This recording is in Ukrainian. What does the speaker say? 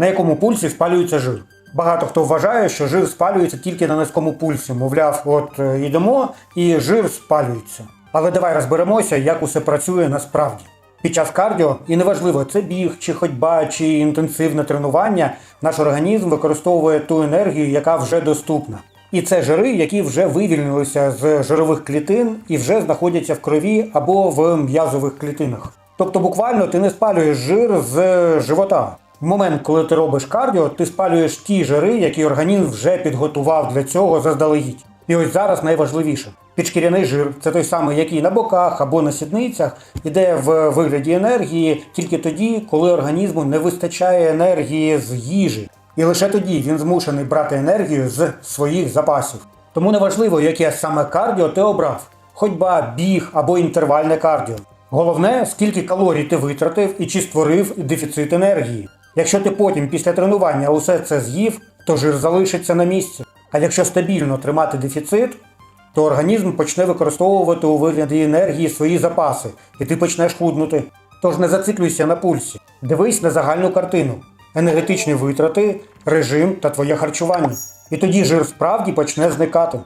на якому пульсі спалюється жир. Багато хто вважає, що жир спалюється тільки на низькому пульсі. Мовляв, от е, йдемо і жир спалюється. Але давай розберемося, як усе працює насправді. Під час кардіо, і неважливо, це біг, чи ходьба, чи інтенсивне тренування, наш організм використовує ту енергію, яка вже доступна. І це жири, які вже вивільнилися з жирових клітин і вже знаходяться в крові або в м'язових клітинах. Тобто, буквально ти не спалюєш жир з живота. В момент, коли ти робиш кардіо, ти спалюєш ті жири, які організм вже підготував для цього заздалегідь. І ось зараз найважливіше. Підшкіряний жир це той самий, який на боках або на сідницях іде в вигляді енергії тільки тоді, коли організму не вистачає енергії з їжі. І лише тоді він змушений брати енергію з своїх запасів. Тому неважливо, яке саме кардіо ти обрав: ходьба, біг або інтервальне кардіо. Головне, скільки калорій ти витратив і чи створив дефіцит енергії. Якщо ти потім після тренування усе це з'їв, то жир залишиться на місці. А якщо стабільно тримати дефіцит, то організм почне використовувати у вигляді енергії свої запаси, і ти почнеш худнути. Тож не зациклюйся на пульсі. Дивись на загальну картину: енергетичні витрати, режим та твоє харчування. І тоді жир справді почне зникати.